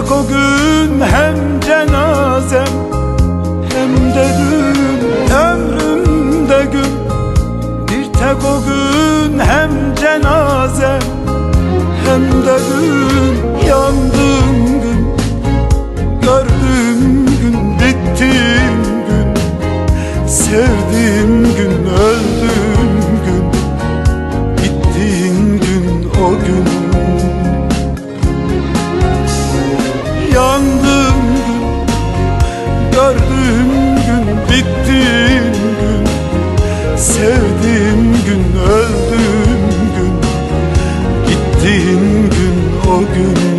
Olacak o gün hem cenazem hem de düğün ömrümde gün. Bir tek o gün hem cenazem hem de düğün Gördüğüm gün bittiğim gün Sevdiğim gün öldüğüm gün Gittiğin gün o gün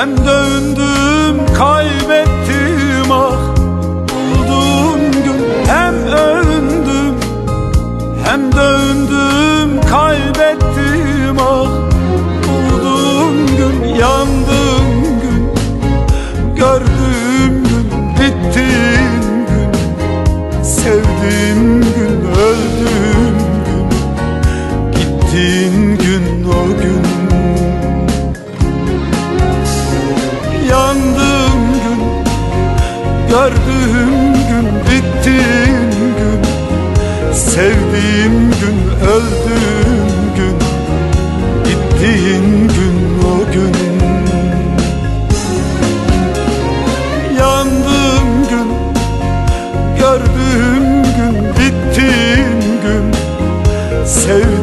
hem döndüm kaybettim ah Bulduğum gün. Hem övündüm hem döndüm kaybettim ah Bulduğum gün. Yandığım gün gördüğüm gün bittiğim gün. Sevdiğim gün öldüğüm gün. Gittiğin gün o gün Gördüğüm gün bittiğim gün Sevdiğim gün öldüğüm gün Gittiğin gün o gün. Yandığım gün Gördüğüm gün bittiğim gün Sevdiğim